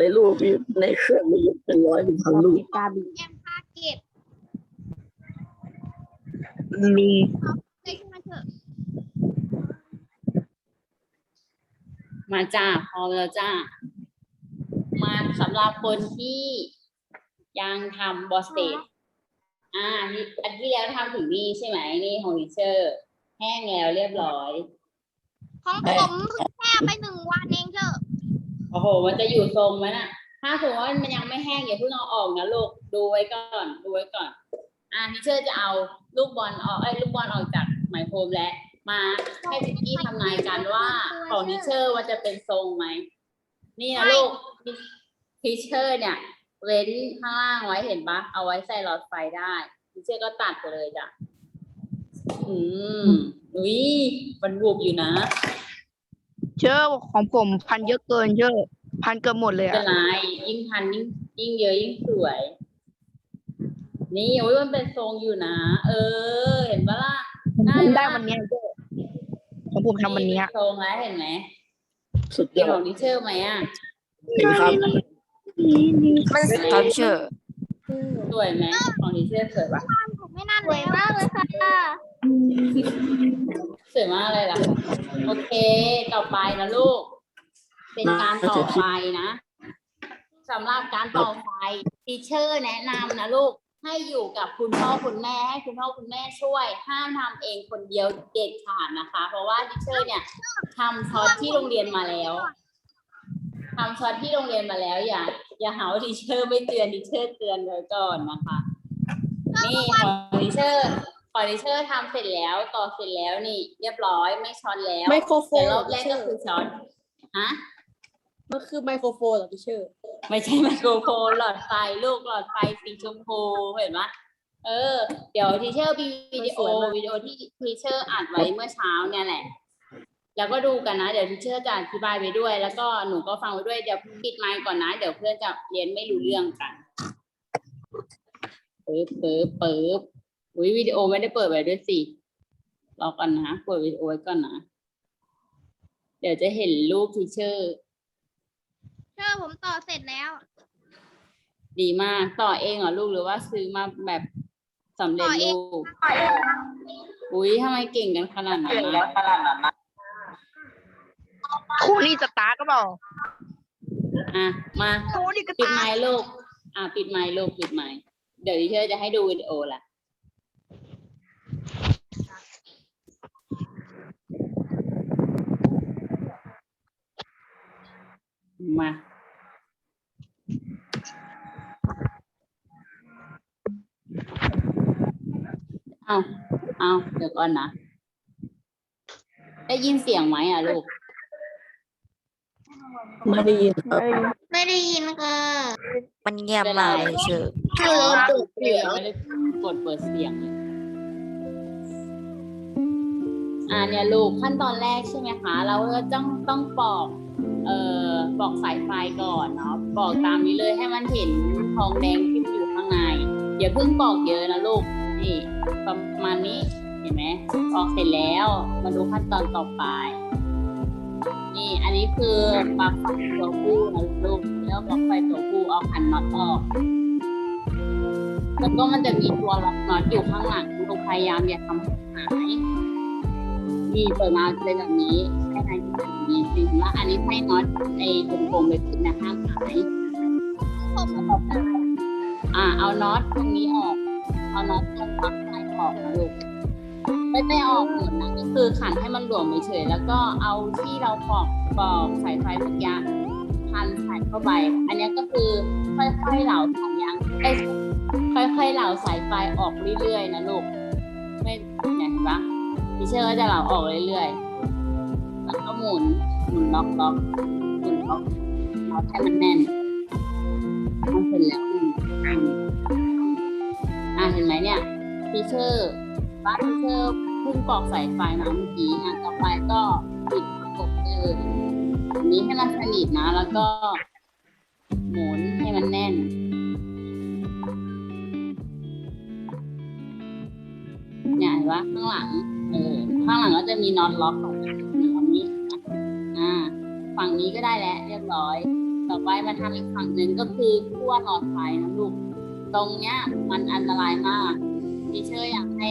ในรูปมีในเครื่องมีเป็นร้อยเป็นพันรูปกาบีแอมพาเก็บมีเล็กมาเถอะมาจ้าพร้อมแล้วจ้ามาสำหรับคนที่ยังทำบอสเตดอ่านี่อันที่แล้วทำถึงนี่ใช่ไหมนี่ของดิเชอร์แห้งแล้วเรียบร้อย ของผมเพิ่งแค่ไปหนึ่งวันเองเถอะ โอ้โห มันจะอยู่ทรงไหมน่ะ ถ้าสมมติว่ามันยังไม่แห้งอย่าเพิ่งเอาออกนะลูก ดูไว้ก่อน ดูไว้ก่อน อ่าทิเชอร์จะเอาลูกบอลออกเอ้ลูกบอลออกจากไหมพรมและมาให้พิกกี้ทำนายกันว่าของทิเชอร์ว่าจะเป็นทรงไหม นี่นะลูกทิเชอร์เนี่ย เว้นข้างล่างไว้เห็นปะเอาไว้ใส่หลอดไฟได้ทิเชอร์ก็ตัดไปเลยจ้ะ อืมอุ้ยมันบูบอยู่นะ เชื่อของผมพันเยอะเกินเชื่อพันเกือบหมดเลยไม่เป็อะนไรยิ่งพันยิ่งยิ่งเยอะยิ่งสวย นี่โอ้ยมันเป็นทรงอยู่นะ เออ เห็นปะล่ะผมได้วันเนี้ยเชื่อของผมทำวันเนี้ยทรงแล้วเห็นไหมสุดยเป็นอขดองดิเชอร์ไหมอะเห็นครับมันครับเชื่อสวยไหมของดิเชอร์สวยปะผมไม่น่าเลยมากเลยค่ะ สวยมากเลยล่ะโอเค ต่อไปนะลูก เป็นการต่อไฟนะสำหรับการต่อไฟทีเชอร์แนะนำนะลูก ให้อยู่กับคุณพ่อคุณแม่ให้คุณพ่อคุณแม่ช่วย ห้ามทำเองคนเดียวเด็ดขาดนะคะ เพราะว่าทีเชอร์เนี่ยทำช็อตที่โรงเรียนมาแล้วทำช็อตที่โรงเรียนมาแล้ว อย่า อย่าหาว่าทีเชอร์ไม่เตือนทีเชอร์เตือนไว้ก่อนนะคะ นี่ของทีเชอร์ ของทีเชอร์ทำเสร็จแล้วต่อเสร็จแล้วนี่ เรียบร้อยไม่ช็อตแล้วไมโครโฟแต่นรอบแรกก็คือช็อตฮะมันคือไมโครโฟนเหรอพี่เชื่อไม่ใช่ไมโครโฟนหลอดไฟลูกหลอดไฟสีชมพูเห็นไหมเออ เดี๋ยวทีเชอร์มีวิดีโอวิดีโอที่ทีเชอร์อัดไว้เมื่อเช้าเนี่ยแหละ แล้วก็ดูกันนะ เดี๋ยวทีเชอร์จะอธิบายไปด้วย แล้วก็หนูก็ฟังไปด้วยเดี๋ยวปิดไมค์ก่อนนะ เดี๋ยวเพื่อนจะเรียนไม่รู้เรื่องกันปึ๊บปึ๊บปึ๊บ อุ้ยวิดีโอไม่ได้เปิดไว้ด้วยสิรอก่อนนะเปิดวิดีโอไว้ก่อนนะ เดี๋ยวจะเห็นรูปทีเชอร์เชื่อผมต่อเสร็จแล้ว ดีมาก ต่อเองเหรอลูกหรือว่าซื้อมาแบบสำเร็จต่อเองรูปอุ้ยทำไมเก่งกันขนาดนั้นนะคู่นี้สตาร์ก็เปล่าอะ มาคู่นี้ก็ปิดตาไมร์ค์ลูกอะปิดไมค์ลูกปิดไมค์เดี๋ยวดิเชอร์จะให้ดูวิดีโอละ มา เอาเอาเดี๋ยวก่อนนะ ได้ยินเสียงไหมอะลูก ไม่ได้ยินครับไม่ได้ยินค่ะมันเงียบมากเลยเชื่อเชื่อเปิดเสียงไม่ได้กดเปิดเสียงเลยอ่าเนี่ยลูกขั้นตอนแรกใช่ไหมคะ เราก็ต้องต้องปอก เอ่อ ปอกสายไฟก่อนเนาะปอกตามนี้เลยให้มันเห็นทองแดงที่อยู่ข้างในอย่าเพิ่งปอกเยอะนะลูกนี่ประมาณนี้เห็นไหมปอกเสร็จแล้วมาดูขั้นตอนต่อไป นี่อันนี้คือปลั๊กไฟตัวผู้นะลูกแล้วปลั๊กไฟตัวผู้เอาขันน็อตออกแล้วก็มันจะมีตัวล็อกน็อตอยู่ข้างหลังลูกพยายามอย่าทำให้หาย นี่เปิดมาเป็นแบบนี้ใช่ไหมมีสิ่งว่าอันนี้ให้น็อตในกลมๆเลยนะห้ามหายผมผมอ่าเอาน็อตตรงนี้ออก เอาน็อตตรงปลั๊กไฟออกนะลูกไม่ไม่ออกหมดนะก็คือขันให้มันหลวมเฉยแล้วก็เอาที่เราปอกปอกสายไฟเมื่อกี้พันใส่เข้าไป อันนี้ก็คือค่อยๆเหลาสายยางค่อยๆเหลาสายไฟออกเรื่อยๆนะลูกไม่เนี่ยเห็นปะ พี่เชื่อก็จะเหลาออกเรื่อยๆ แล้วก็หมุน หมุนล็อกล็อกหมุนล็อกล็อกให้มันแน่นมันเสร็จแล้วอันอะเห็นไหมเนี่ยพี่เชอร์บ้านพี่เชอร์เพิ่งปอกสายไฟมาเมื่อกี้อะต่อไปก็ปิดประกบเลยอันนี้ให้มันสนิทนะ แล้วก็หมุนให้มันแน่นเนี่ยเห็นปะข้างหลัง เออข้างหลังก็จะมีน็อตล็อกของอันนี้อ่า ฝั่งนี้ก็ได้แล้วเรียบร้อย ต่อไปมาทำอีกฝั่งหนึ่งก็คือขั้วหลอดไฟนะลูก ตรงเนี้ยมันอันตรายมากทีเชอร์อยากให้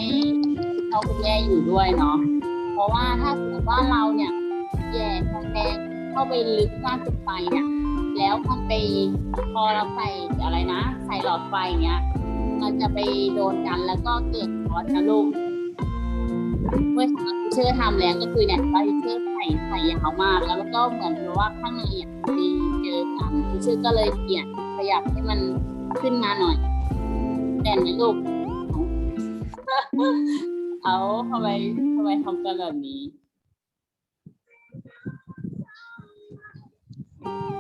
เขาคุณแม่อยู่ด้วยเนาะ เพราะว่าถ้าสมมติว่าเราเนี่ยแย่ทองแดงเข้าไปลึกมากเกินไปเนี่ย แล้วมันไปพอเราใส่อะไรนะ ใส่หลอดไฟอย่างเงี้ย มันจะไปโดนกันแล้วก็เกิดร้อนนะลูก เมื่อเชื่อทำแล้วก็คือเนี่ยเราเชื่อใส่ใส่ยาวมากแล้วก็เหมือนว่าข้างในอะมีเจอกันเชื่อก็เลยเปลี่ยนขยับให้มันขึ้นมาหน่อยแต่ไหมลูกเอาทำไมทำไมทำกันแบบนี้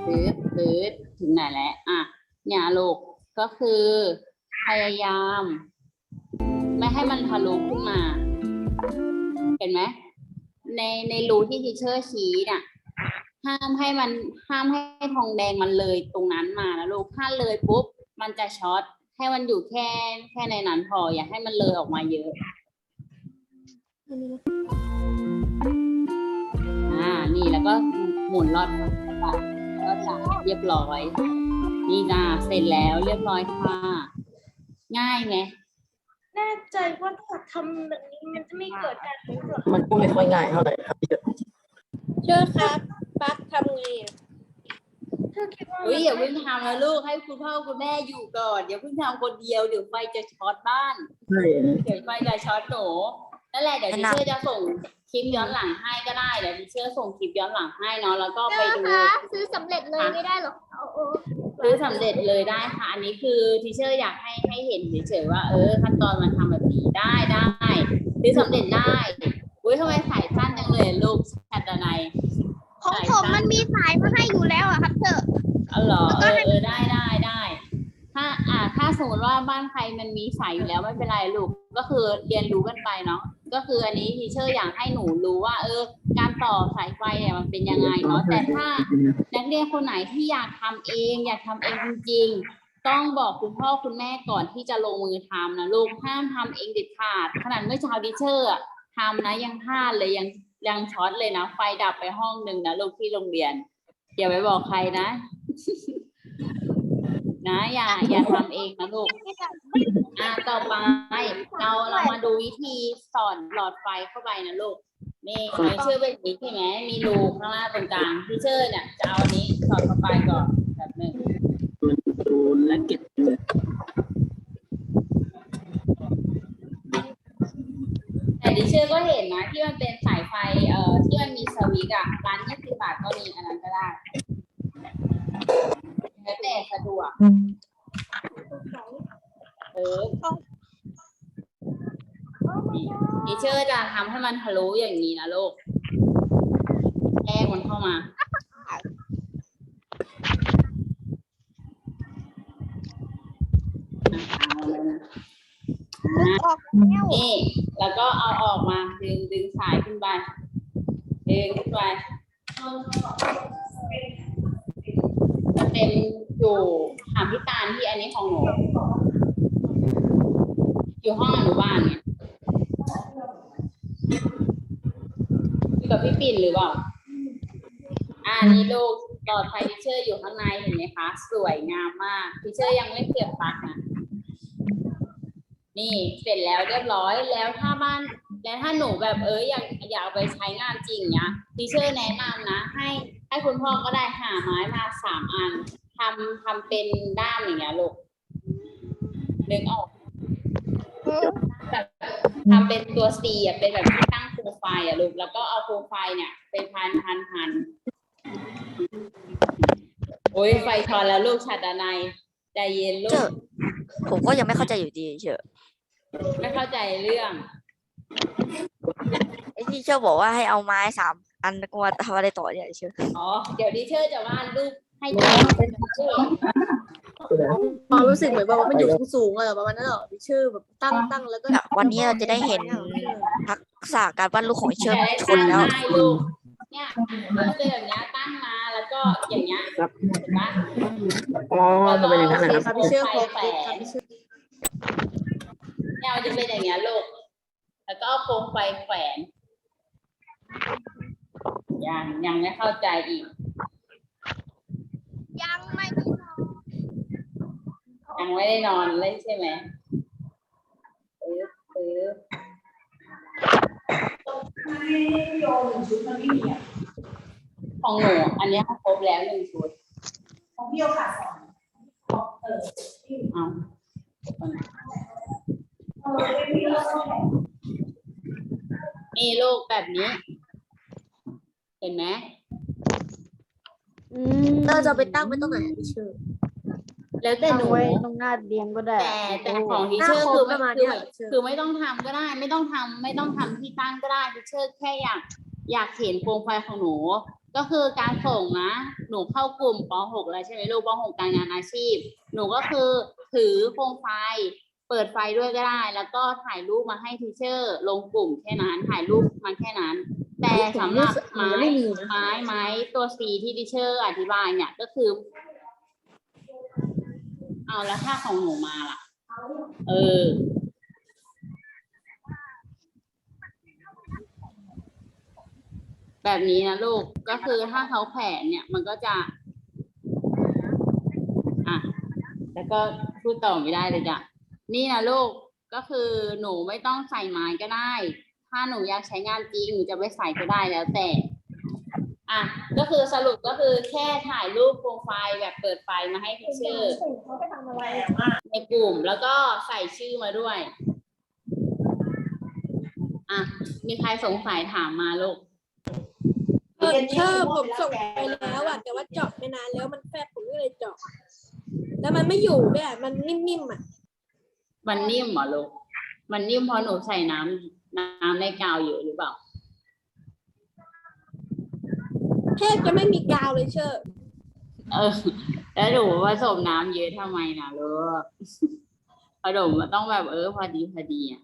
ตืดตืดถึงไหนแล้วอะเนี่ยลูกก็คือพยายาม ไม่ให้มันทะลุขึ้นมา เห็นไหมในในรูที่ทีเชอร์ชี้น่ะห้ามให้มันห้ามให้ทองแดงมันเลยตรงนั้นมานะลูกถ้าเลยปุ๊บมันจะช็อตให้มันอยู่แค่แค่ในนั้นพออย่าให้มันเลยออกมาเยอะอ่านี่แล้วก็หมุนรอดก็จะเรียบร้อย นี่จ้าเสร็จแล้วเรียบร้อยค่ะ ง่ายไหม แน่ใจว่าถ้าทำแบบนี้มันจะไม่เกิดการหมุนหรอมันก็ไม่ค่อยง่ายเท่าไหร่ครับพี่เชื่อครับปักทำไงอะเธอคิดว่าเฮ้ยอย่าเพิ่งทำนะลูกให้คุณพ่อคุณแม่อยู่ก่อนอย่าเพิ่งทำคนเดียวเดี๋ยวไฟจะช็อตบ้าน ใช่เดี๋ยวไฟจะช็อตหนูนั่นแหละเดี๋ยวดิเชอร์จะส่งคลิปย้อนหลังให้ก็ได้เดี๋ยวดิเชอร์ส่งคลิปย้อนหลังให้เนาะแล้วก็ไปเจ้าดู คะซื้อสำเร็จเลยไม่ได้หรอเอาเอา ซื้อสำเร็จเลยได้ค่ะ อันนี้คือทีเชอร์อยากให้ให้เห็นเฉยๆว่าเออ ขั้นตอนมันทำแบบนี้ได้ได้ซื้อสำเร็จได้อุ้ยทำไมสายสั้นจังเลยลูกชัดนายของผมมันมีสายมาให้อยู่แล้วอะครับเธออ๋อเหรอเออเออได้ได้ได้ ถ้าอ่าถ้าสมมติว่าบ้านใครมันมีสายอยู่แล้วไม่เป็นไรลูก ก็คือเรียนรู้กันไปเนาะ ก็คืออันนี้ทีเชอร์อยากให้หนูรู้ว่า เออ การต่อสายไฟเนี่ยมันเป็นยังไงเนาะ แต่ถ้านักเรียนคนไหนที่อยากทำเอง อยากทำเองจริงๆ ต้องบอกคุณพ่อคุณแม่ก่อนที่จะลงมือทำนะลูก ห้ามทำเองเด็ดขาด ขนาดเมื่อเช้าทีเชอร์อะทำนะยังพลาดเลยยังยังช็อตเลยนะ ไฟดับไปห้องหนึ่งนะลูกที่โรงเรียนอย่าไปบอกใครนะ นะ อย่าอย่าทำเองนะลูกอ่าต่อไป เราเรามาดูวิธีสอดหลอดไฟเข้าไปนะลูกนี่ไอเชื่อเป็นอย่างนี้ใช่ไหมมีรูข้างล่างตรงกลางที่เชื่อเนี่ยจะเอาอันนี้สอดเข้าไปก่อนแบบหนึ่งมันดูและเก็บเลยแต่ดิเชอร์ก็เห็นนะที่มันเป็นสายไฟเอ่อที่มันมีสวิตช์อะร้านยี่สิบบาทก็มีอันนั้นก็ได้ แล้วแต่สะดวก เออดิเชอร์จะทำให้มันทะลุอย่างนี้นะลูกแทรกมันเข้ามา เอาเลยนะอะ ออกแล้วนี่ แล้วก็เอาออกมา ดึงดึงสายขึ้นไป ดึงขึ้นไปจะ เป็นอยู่ถามพี่ตาลที่อันนี้ของหนูอยู่ห้องอนุบาลเนี่ยอยู่กับพี่ปิ่นหรือเปล่าอ่านี่ลูกหลอดไฟทิเชอร์อยู่ข้างในเห็นไหมคะ สวยงามมากทิเชอร์ยังไม่เสียบปลั๊กนะนี่เสร็จแล้วเรียบร้อยแล้วถ้าบ้านแล้วถ้าหนูแบบเอออยากอยากเอาไปใช้งานจริงเนี้ยทีเชอร์แนะนำนะให้ ให้คุณพ่อก็ได้หาไม้มาสามอันทำทำเป็นด้ามอย่างเงี้ยลูกนึกออกแบบทำเป็นตัวซีอะเป็นแบบที่ตั้งโปรไฟล์อะลูกแล้วก็เอาโปรไฟล์เนี่ยเป็นพันพันพันโอ้ยไฟทอนแล้วลูกชัดดานายใจเย็นลูเจอกผมก็ยังไม่เข้าใจอยู่ดีเชอไม่เข้าใจเรื่องไอ้ที่เชอบอกว่าให้เอาไม้สาม อันก็มาทำอะไรต่อเนี่ยเชออ๋อ เดี๋ยวดิเชอร์จะวาดรูปให้ดูความรู้สึกเหมือนแบบว่ามันอยู่สูงๆอะแบบประมาณนั้นเหรอมีชื่อแบบตั้งตั้งแล้วก็เนี่ยวันนี้เราจะได้เห็นทักษะการวาดรูปของเชอจะได้ชตั้นงแล้วให้ลูกเนี่ยมันเป็นแบบเนี้ยตั้งมาแล้วก็อย่างเงี้ยเห็นปะอ๋อจะเป็นอย่างนั้นนะครับครับพี่เชื่อครบครับพี่เชื่อเนี่ยมันจะเป็นอย่างเงี้ยลูกแล้วก็เอาโคมไฟแขวน ยังยังไม่เข้าใจอีก ยังไม่ได้นอนยังไม่ได้นอนเลยใช่ไหมปึ๊บปึ๊บของหนูอันเนี้ยครบแล้วหนึ่งชุดของพี่โอกาสสอนเออเอาเออพี่โอกาสสอนนี่ลูกแบบนี้เห็นไหมเราจะเอาไปตั้งไว้ตรงไหนอะพี่ชื่อแล้วแต่หนูไว้ตรงหน้าเรียนก็ได้แต่แต่ของทีหน้าเชอร์โค้คืงอประมาณคือเนี้ยคือไม่ต้องทำก็ได้ ไม่ต้องทำไม่ต้องทำที่ตั้งก็ได้ทีเชอร์แค่อยากอยากเห็นโปรไฟล์ของหนู ก็คือการส่งนะหนูเข้ากลุ่มป .6 แล้วใช่ไหมลูกป .6 การงานอาชีพ หนูก็คือถือโปรไฟล์เปิดไฟด้วยก็ได้ แล้วก็ถ่ายรูปมาให้ทีเชอร์ลงกลุ่มแค่นั้นถ่ายรูปมาแค่นั้น แต่สำหรับไม้ไม่มีนะไม้ไม้ตัวสีที่ดิเชอร์อธิบายเนี่ยก็คือ เอาแล้วถ้าของหนูมาล่ะ เออ แบบนี้นะลูกก็คือถ้าเขาแขวนเนี่ยมันก็จะอะแล้วก็พูดต่อไม่ได้เลยจ้ะนี่นะลูกก็คือหนูไม่ต้องใส่ไม้ก็ได้ ถ้าหนูอยากใช้งานจริงหนูจะไปใส่ก็ได้แล้วแต่ อะ ก็คือสรุปก็คือแค่ถ่ายรูปโปรไฟล์แบบเปิดไฟมาให้พี่ชื่อเขาไปทำอะไรอะในกลุ่มแล้วก็ใส่ชื่อมาด้วย อะ มีใครสงสัยถามมาลูกเออเชอร์ผมส่งไปแล้วอะ แต่ว่าเจาะไม่นานแล้วมันแฟบผมก็เลยเจาะแล้วมันไม่อยู่ด้วยอะมันนิ่มๆอะ มันนิ่มเหรอลูก มันนิ่มเพราะหนูใส่น้ำ น้ำในกาวเยอะหรือเปล่า แทบจะไม่มีกาวเลยเชอร์เออ แล้วหนูผสมน้ำเยอะทำไมนะลูกผสมมันต้องแบบเออพอดีพอดีอะ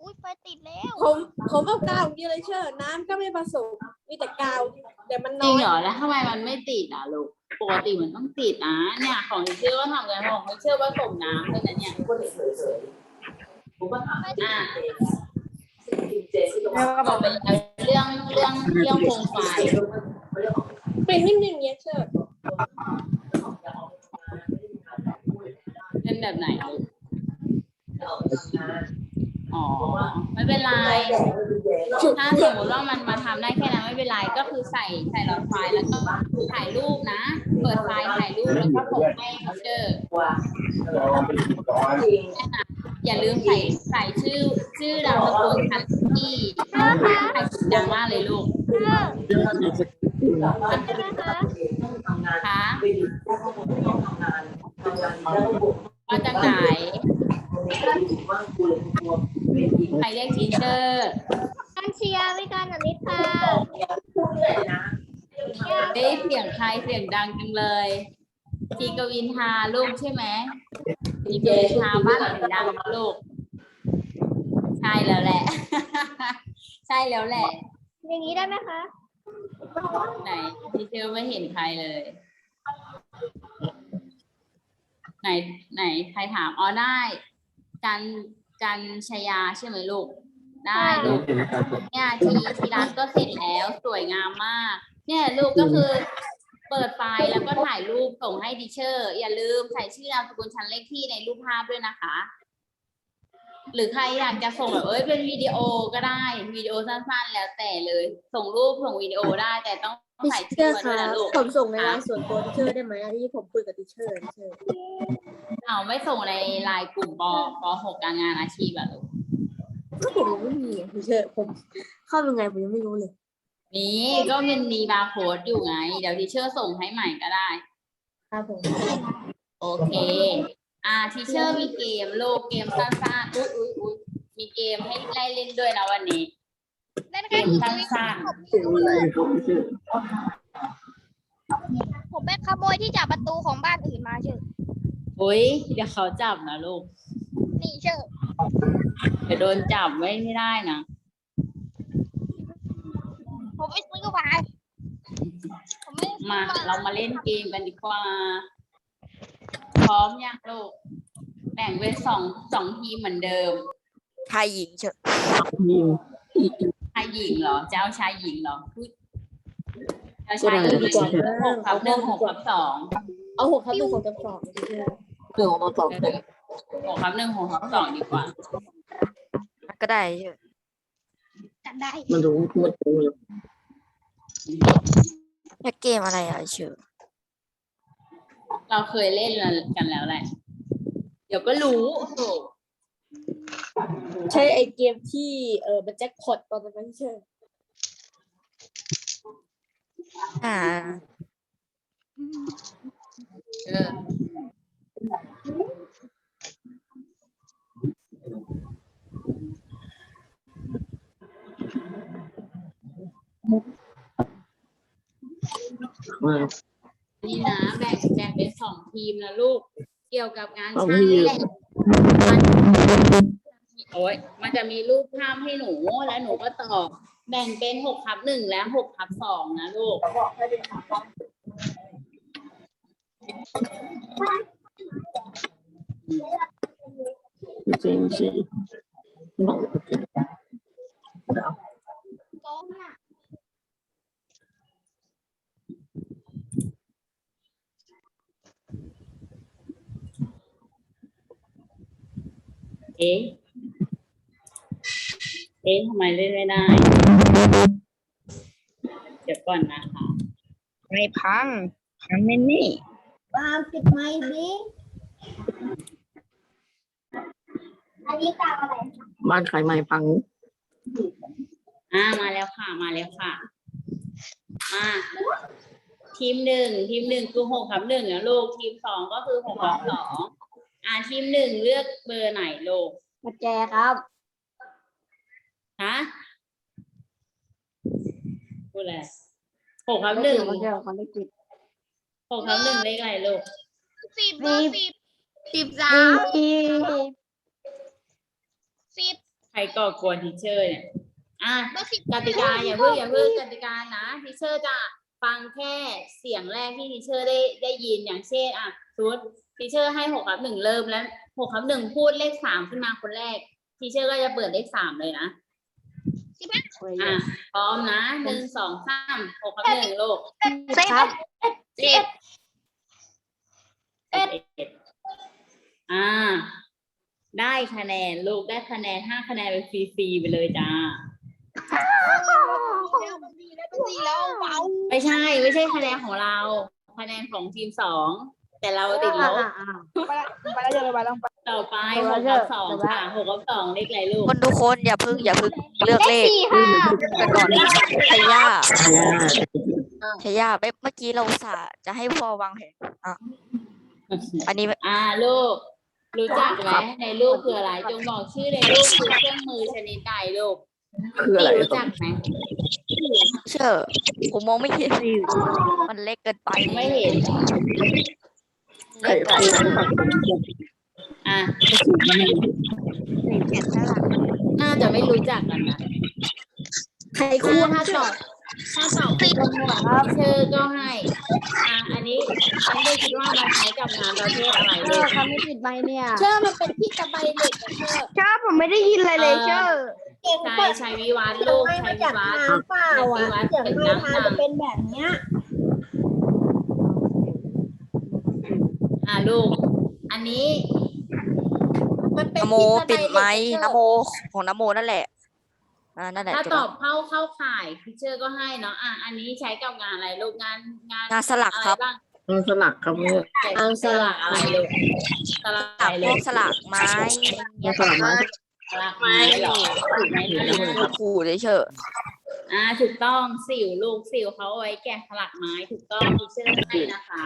อุ้ยไฟติดแล้ว ผมผมเอากาวอย่างเดียวเลยเชอร์น้ำก็ไม่ผสมมีแต่กาวแต่มันจน้ริองย เหรอแล้วทำไมมันไม่ติดอะลูกปกติมันต้องติดนะเนี่ยของที่เชื่อว่าทำกันของที่เชื่อว่าผสมน้ำด้วยนะเนี่ยอะต่อไป เรื่องเรื่องเรื่องโครงไฟเป็นนิ่มๆอย่างเงี้ยเชอร์เป็นแบบไหนอ๋อไม่เป็นไรถ้าสมมติว่ามันมาทำได้แค่นั้นไม่เป็นไรก็คือใส่ใส่หลอดไฟแล้วก็ถ่ายรูปนะ เปิดไฟถ่ายรูปแล้วก็ส่งให้เขาเจอ อย่าลืมใส่ใส่ชื่อชื่อนามสกุลทันที่ใครดังมากเลยลูกใช่ะคะมาจากไหนใครเรียกทีเชอร์การเชียร์วิการอนิตาเฮ้เสียงใครเสียงดังจังเลย ทีกวินทาลูกใช่ไหมทีกวินทาบ้านเสียงดังนะลูก ใช่แล้วแหละ ใช่แล้วแหละ อย่างนี้ได้ไหมคะ ไหนทีเชอร์ไม่เห็นใครเลย ไหนไหนใครถามอ๋อได้จันจันชยาใช่ไหมลูก ได้ลูกเนี่ยทีทีร้านก็เสร็จแล้วสวยงามมาก เนี่ยลูกก็คือ เปิดไฟล์แล้วก็ถ่ายรูปส่งให้ดิเชอร์ อย่าลืมใส่ชื่อนามสกุลชั้นเลขที่ในรูปภาพด้วยนะคะ หรือใครอยากจะส่งแบบเอ้ยเป็นวิดีโอก็ได้วิดีโอสั้นๆ แล้วแต่เลย ส่งรูปส่งวิดีโอได้แต่ต้องพี่ใส่เชชื่ออร์มาคด้วยรับนะลูกผมส่งในไลน์ส่วนตัวพี่เชอร์ได้ไหมอะที่ผมคุยกับพี่เชอร์พี่เชอร์เอาไม่ส่งในไลน์กลุ่มปปหกการงานอาชีพอะลูกก็ผมยังไม่มีอะพี่เชอร์ผมเข้ายังไงผมยังไม่รู้เลย นี่ก็มันมีบาร์โค้ดอยู่ไง เดี๋ยวดิเชอร์ส่งให้ใหม่ก็ได้ ครับผมโอเค อ่าทีเชอร์มีเกมโลกเกมสั้นๆ อุ้ยอุ้ยอุ้ยมีเกมให้ไล่เล่นด้วยนะวันนี้ เล่นเกกันมสั้นเสียงอะไรครับพี่เชื่อผมไปขโมยที่จับประตูของบ้านอื่นมาเชื่อๆอุ้ยเดี๋ยวเขาจับนะลูก นี่เชื่อเดี๋ยวโดนจับไว้ไม่ได้นะ ผมไม่ซื้อมาผมไม่ได้ซื้อมามา เรามาเล่นเกมกันดีกว่า พร้อมยังลูก แบ่งเป็นสองสองทีมเหมือนเดิมชายหญิงเชอะยิงชายหญิงเหรอ เจ้าชายหญิงเหรอพูดจะใช้ดีกว่าหกทับหนึ่งหกทับสองเอาหกทับหนึ่งหกทับสองหนึ่งออกมาสองหกทับหนึ่งหกทับสองดีกว่า ก็ได้เชอ มันรู้มันรู้เลยแล้วเกมอะไรอะเชอเราเคยเล่นกันแล้วแหละ เดี๋ยวก็รู้โอ้โหใช่ไอเกมที่เออมันแจ็คพอตตอนนั้นใช่อ่าเออมา นี่นะแบ่งแบ่งเป็นสองทีมนะลูก เกี่ยวกับงานสองช่างทีนี่มแหละโอ้ยมันจะมีรูปภาพให้หนูแล้วหนูก็ตอบแบ่งเป็นหกทับหนึ่งและหกทับสองนะลูกจริงจริงบอก เอ๊ะ เอ๊ะ ทำไมเล่นไม่ได้ เดี๋ยวก่อนนะคะไม่พัง พังแน่นี่ปาล์มปิดไมค์ดิอันนี้กาวอะไรบ้านขายไม้พัง อ่ามาแล้วค่ะ มาแล้วค่ะ มา ทีมหนึ่งทีมหนึ่งคือหกทับหนึ่งนะลูกทีมสองก็คือหกทับสองอ่าทีมหนึ่งเลือกเบอร์ไหนลูก มาแจครับ ฮะพูดอะไรหกทับหนึ่งมาแจคนได้กินหกทับหนึ่งเลขอะไรลูกสิบเบอร์สิบสิบสามสิบใครก่อกวนทีเชอร์เนี่ยอะเบอร์สิบกติกาอย่าเพิ่งอย่าเพิ่งกติกานะทีเชอร์จะฟังแค่เสียงแรกที่ทีเชอร์ได้ได้ยินอย่างเช่นอะสมมติทีเชอร์ให้หกทับหนึ่งเริ่มแล้วหกทับหนึ่งพูดเลขสามขึ้นมาคนแรกทีเชอร์ก็จะเปิดเลขสามเลยนะ สิบเอ็ดอะพร้อมนะหนึ่งสองสามหกทับหนึ่งลูกสิบสิบเอ็ดอ่า ได้คะแนนลูกได้คะแนนห้าคะแนนไปฟรีๆไปเลยจ้าสี่แล้วเบาไม่ใช่ ไม่ใช่คะแนนของเรา คะแนนของทีมสอง แต่เราติดลบไปแล้วเจอไปแล้วต่อไปหกกับสองค่ะหกกับสองเลขอะไรลูกคนทุกคนอย่าเพึ่งอย่าเพึ่งเลือกเลขสี่ค่ะกันก่อนชายาอ่าชายาเมื่อกี้เราอุตสาห์จะให้พ่อวางแผนอะอันนี้อ่าลูกรู้จักไหมในรูปคืออะไร จงบอกชื่อในรูปคือเครื่องมือชนิดใดลูกคืออะไรรู้จักไหมเชื่อผมมองไม่เห็นมันเล็กเกินไปไม่เห็น ไข่เล็กไข่อะอะน่าจะไม่รู้จักกันนะใครถ้ควราถ้าตอบถ้าตอบเป็นคนหัวครับเชอร์ก็ให้ อะอันนี้ฉันได้คิดว่ามันใช้กับงานประเภทอะไรลูกทำไม่ปิดไมค์เนี่ยเชื่อมันเป็นที่กระใบเหล็กอะเชื่อเชื่อผมไม่ได้ยินอะไรเลยเชื่อเก่งใช้เปิดใช้วิวัฒน์ลูกใช้วิวัฒน์ น้ำเปล่าอะเสียงไม่ทานจะเป็นแบบเนี้ย อะลูก อันนี้ มันเป็นนโมที่กระใบปิดเหไมล็กค์อะเชื่นอโม ของนโมนั่นแหละ อ่า นั่นแหละถ้าจบตละอบเข้าเข้าข่ายพิเชอร์ก็ให้เนาะอะอันนี้ใช้กับงานอะไรลูกงานงานงานสลักอะไรครับบ้างมันสลักครับเนี่ยงานสลักอะไรลูกสลักสอะไรลักพลูวกกสลักไม้มันสลักไม้สลักไม้เหรอถูกไหมลูกขู่เลยเชื่ออ่าถูกต้องสิวลูกสิวเขาเอาไว้แกะสลักไม้ถูกต้องพิเชอร์ให้นะคะ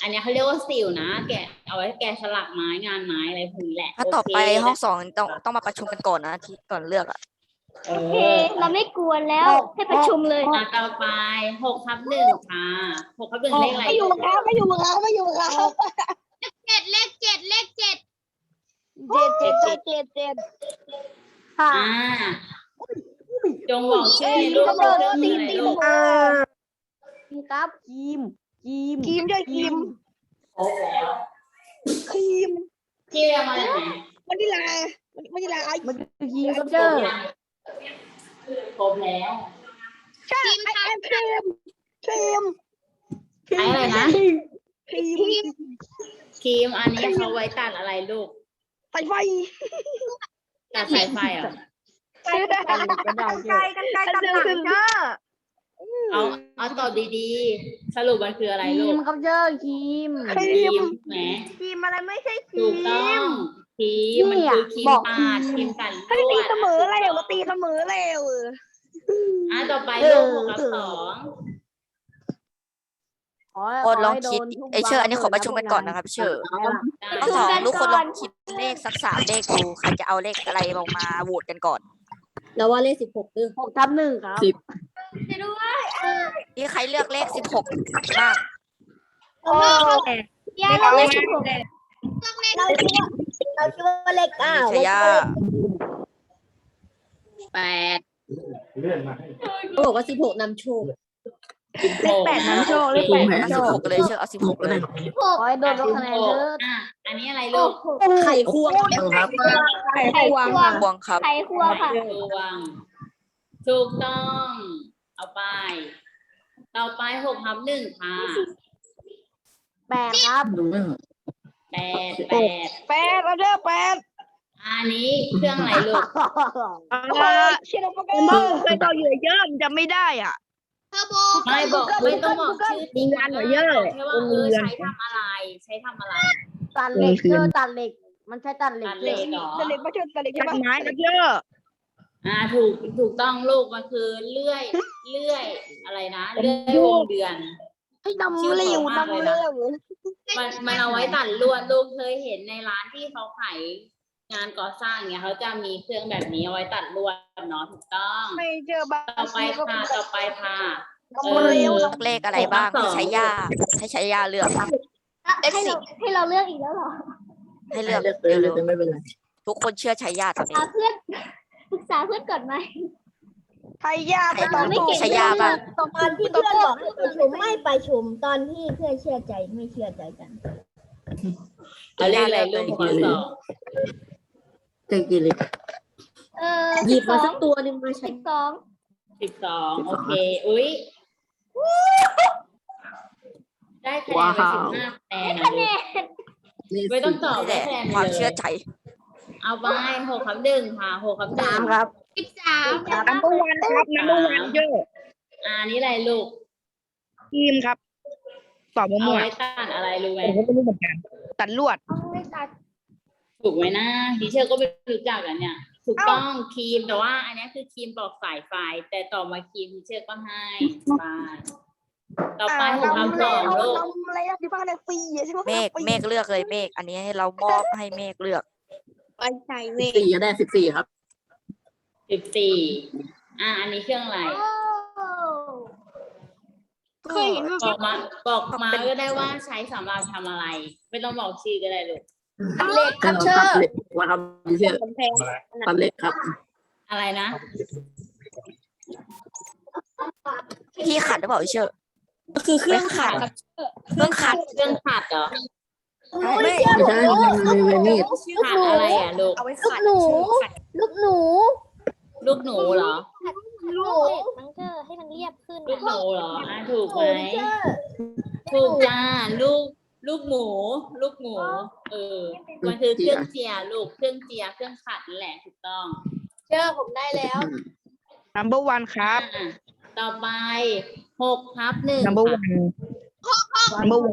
อันเนี้ยเขาเรียกว่าสิวนะ แกะเอาไว้แกะสลักไม้งานไม้อะไรพวกนี้แหละถ้าต่อโเคไปห้องสองต้องต้องมาประชุมกันก่อนนะที่ก่อนเลือกอะเอโอเค อเราไม่กวนแล้ว ให้ประชุมเลยอะต่อไปหกทับหนึ่งค่ะหกทับหนึ่งเลขอะไรไม่อยู่ครับไม่อยู่ครับไม่อยู่ครับเจ็ดเลขเจ็ดเลขเจ็ดเจ็ดเจ็ดเจ็ดเจ็ดค่ะอ่าจงบอกชื่อในรูปคือเครื่องมืออะไรลูก ครับทีม ทีมครีมด้วยครีมครบแล้วครีมที่เอามาจากไหนวานิลาวันนิลาไอมันคือทีมครบเจอร์ยังครบแล้วใช่ไอแอมครีมทีมใช้อะไรนะทีมครีมอันนี้เขาไว้ตัดอะไรลูกสายไฟตัดสายไฟเหรอ กันไกลกันไกลตัดหนังเจ้า เอาเอาตอบดีๆ สรุปมันคืออะไรครีลูมกครับเจ้าครีม ครีครีมมแหมครีมอะไรไม่ใช่ครีถูกต้อมงครีมมันคือครีมบอกตัดครีมตัดลให้วตีดเสมอเร็วตีเสมอเร็วอะต่อไปลูกหกกับสองโอดลองคิดไอยเชอร์อันนี้ขอประชุมกันก่อนนะครับเชอร์ได้ข้อสองทุกคนลองคิดเลขสักสามเลขดูใครจะเอาเลขอะไรลงมาโหวตกันก่อน แล้วว่าเลขสิบหกดื้อหกทับหนึ่งครับสิบ นี่ใครเลือกเลขสิบหกบ้างโอ้ยาเราเลขสิบหกเราคิดว่าเราคิดว่าเลขเก้าชยาแปดเขาบอกว่าสิบหกนำโชคสิบหกแปดน้ำโชคเลขแปดเอาสิบหกเลยเชอร์เอาสิบหกเลยขอให้โดนลงคะแนนเถอะอะอันนี้อะไรลูกไข่ควงครับไข่ควงค่ะบวงครับไข่ครัวค่ะดวงถูกต้อง เอาไป ต่อไปหกทับหนึ่งค่ะแปดครับดูไม่ออกแปดแปดแปดเราเด้อแปดอันนี้เครื่องอะไรลูกอ่าเชียร์โปเกมอนเคยต่ออยู่เยอะมันจำไม่ได้อะไม่บอกไม่ต้องบอกชื่อจริงมีงานเหรอเยอะแค่ว่าเออใช้ทำอะไร ใช้ทำอะไรตัดเหล็กเจอตัดเหล็ก มันใช้ตัดเหล็กตัดเหล็กเหรอตะเล็กไม่ใช่ตะเล็กตัดไม้นะเยอะ อ่าถูกถูกต้องลูกมันคือเลื่อยเลื่อยอะไรนะเลื่อยวงเดือนให้ดำเร็วดำเร็วมันมันเอาไว้ตัดลวดลูกเคยเห็นในร้านที่เขาขายงานก่อสร้างเนี่ยเขาจะมีเครื่องแบบนี้เอาไว้ตัดลวดเนาะถูกต้องไม่เจอบ้าต่อไปค่ะต่อไปค่ะเอเร็วอเลขอะไรบ้างให้ใช้ยาให้ใช้ยาเลือกให้เราให้เราเลือกอีกแล้วเหรอให้เลืเลืออกกเลยเร็วไม่เป็นไรๆทุกคนเชื่อใช้ยาตอนนี้หาเพื่อนป รึกษาเพื่อนก่อนไหมไทยยาไปต่อไม่เก่ง ใช้ยาบ้างตอนที่เพื่อนบอกให้ประชุมไม่ประชุมตอนที่เพื่อนเชื่อใจไม่เชื่อใจกัน เอาเลขอะไรลูกขอสองเจ๊กี่เลยเออหยิบมาสักตัวหนึ่งมาใช้ สิบสองสิบสองโอเค อุ้ยได้คะแนนไปสิบห้าคะแนนนะลูกไม่ต้องตอบนี่แหได้ละคะแนนไปความเลเชื่อยใจ เอาไปหกคำหนึ่งค่ะหกคำหนึ่งครับสิบสามนัมเบอร์วันครับนัมเบอร์วันเยอะอ่านี่อะไรลูกทีมครับ ตอบเอามั่วไว้ตัดอะไรรู้ไหมๆผมก็ไม่รู้เหมือนกัน ตัดลวดเอาไม่ตัดถูกไหมนะทีเชอร์ก็ไม่รู้จักอันเนี่ยถูกต้องครีมแต่ว่า อันนี้คือครีมปลอกสายไฟ แต่ต่อมาครีมทีเชอร์ก็ให้ไปต่อไปหกคำสองลูกนำอะไรนะที่บ้านเนี่ยฟรีใช่ไหมเมฆเมฆเลือกเลยเมฆอันนี้ให้เรามอบให้เมฆเลือก ไปใส่เมฆสี่ก็ได้สิบสี่ครับ สิบสี่อ่า อันนี้เครื่องอะไรโอ้เคยเห็นว่าบอกมาบอกมาก็ได้ว่าใช้สำหรับทำอะไร ไม่ต้องบอกชื่อก็ได้ลูกเหล็กครับเชอร์ตัดเหล็กว่าครับดิเชอร์กำแพงตัดเหล็กครับ อะไรนะที่ขัดหรือเปล่าเชอร์คือเครื่องขัดเครื่องขัดเครื่องขัดเหรอ ไม่ไม่ใช่มันเป็นมีดขัดอะไรอะลูก เอาไว้ลูกขัดหนู ลูกหนู ลูกหนูเหรอ ลูกเหล็กมันก็ให้มันเรียบขึ้นลูกหนูเหรออะถูกหไหมนูเชื่อถูกจ้า ลูก ลูกหมู ลูกหมู เออ มันคือเครื่องเจียลูก เครื่องเจีย เครื่องขัดนั่นแหละถูกต้องเชื่อผมได้แล้วนัมเบอร์วันครับ อะต่อไปหกทับหนึ่งนัมเบ อร์วันนัมเบอวัน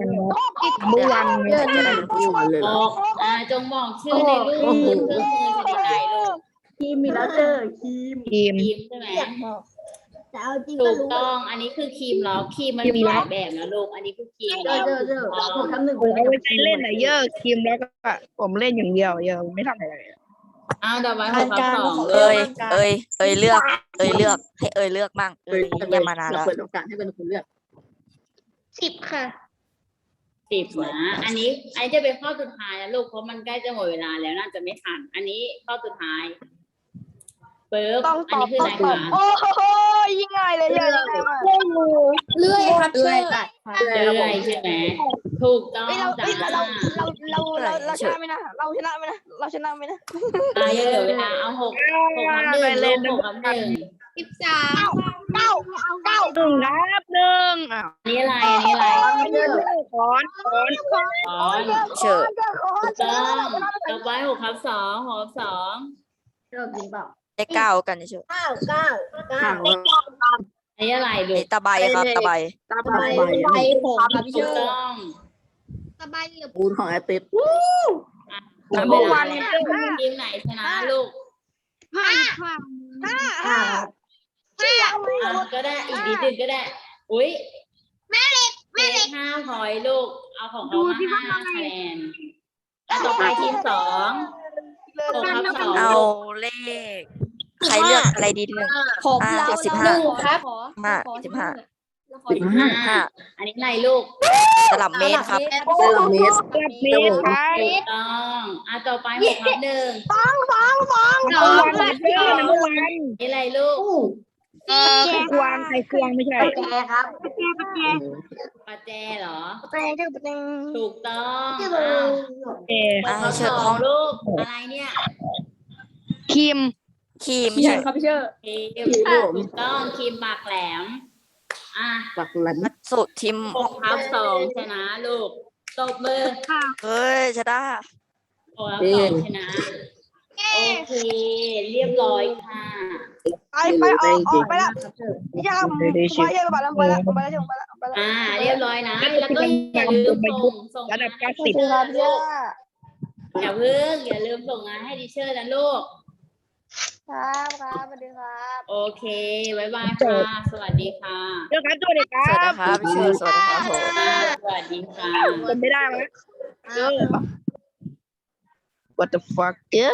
นัมเบอวันเยอะจะได้ทุกวันเลยเหรออกอ่าจงบอกชื่อในรูปเครื่องมือชนิดใดลูกทีมมีแล้วเจอทีมคีมใช่ไหมถูกต้องอันนี้คือครีมล้อครีมมันมีหลายแบบนะลูกอันนี้คือครีมเจอเจอเจอล้อหกทับหนึ่งผมเอาไว้ใช้เล่นอะเยอะทีมแล้วก็ผมเล่นอย่างเดียวเยอะไม่ทำอะไรเลยอ้าวต่อไปหกทับสองเอ้ยเอ้ยเอ้ยเลือก เอ้ยเลือก ให้เอ้ยเลือกมั่งเอ้ยเงียบมานานแล้วเปิดโอกาสให้เป็นคนเลือก สิบค่ะ สิบนะ อันนี้ อันนี้จะเป็นข้อสุดท้ายนะลูกเพราะมันใกล้จะหมดเวลาแล้วน่าจะไม่ทัน อันนี้ข้อสุดท้ายเปิ๊บต้องอัตนอบนี้คือต้อะองไรตอบคะโอ้โหยิ่งง่ายเลยเยอะยิ่งง่ายมาก เลื่อยครับเชื่อเรื่อยใช่ไหมถูกต้องเฮ้ยเราจ้าเฮ้ยเรา เรา เรา เรา เราชนะไหมนะ เราชนะไหมนะ เราชนะไหมนะอะยังเหลือเวลาเอาหกหกคำหนึ่งไปลูเล่กนหกคำหนึ่ง สิบสามเก้าเก้าหนึ่งครับหนึ่งอะอันนี้อะไรอันนี้อะไรขอนขอนอ๋อเชื่อถูกต้องต่อไปหกทับสองหกทับสองเชื่อจริงเปล่าได้เก้ากันเชื่อเก้าเก้าเก้าห่างเลยอันนี้อะไรลูไอ้กตาใบครับตาใบตาใบใบผมครับพี่ถูเชื่กอต้องสบายเหลือปูนของไอติดหมดเวลาแล้วทีมไหนชนะลูกห้าห้าห้า ห้าอะก็ได้อีกนิดนึงก็ได้ อุ้ยแม่เล็กแม่เล็กห้าพอยลูก เอาของเขามาห้าคะแนนอะต่อไปทีมสองหกทับสองเอาลูกเลข ใครเลือกอะไรดีหนึ่ง ผมอ่าเราเอาสิบหห้านึ่งครับห้าสิบห้าสิบห้าห้าอันนี้อะไรลูกตลับเมตรครับเซรามิสกลับเมตรครับถูกต้องอะต่อไปหกทับหนึ่งสองสองสองน้ำมันเชื่อน้ำมันนี่อะไรลูก เออไข่ควงไข่ควงไม่ใช่แกครับปลาแจเหรอแกชื่อเป็นถูกต้องชื่ออะเอออ่าหกทับเชื่อสอห้องงลูกอะไรเนี่ยครีมคีมไม่ใช่ครับพี่เชื่อครีมถูกต้องครีมปากแหลม อะปักแหลมมัดสุดทิมหกทับสองชนะลูกตบมือเฮ้ยชนะหกทับสองชนะ โอเค เรียบร้อยค่ะไปไปออกออกไปแล้วย่าผมไปเยอะไปแล้วไปแล้วไปแล้วไปแล้วไปแล้วอ่า เรียบร้อยนะ แล้วก็อย่าลืมส่งส่งระดังาบนเก้าสิบครับย่าอย่าเพิ่งอย่าลืมส่งงานให้ดิเชอร์นะลูกครับครับสวัสดีครับ โอเคบ๊ายบายค่ะ สวัสดีค่ะเจอกันตัวเด็กคสวัสรัดีบครับเชื่อสวัสดีครับผมอ่าสวัสดีค่ะจำไม่ได้ไหมเออ What the fuck เอ๊ะ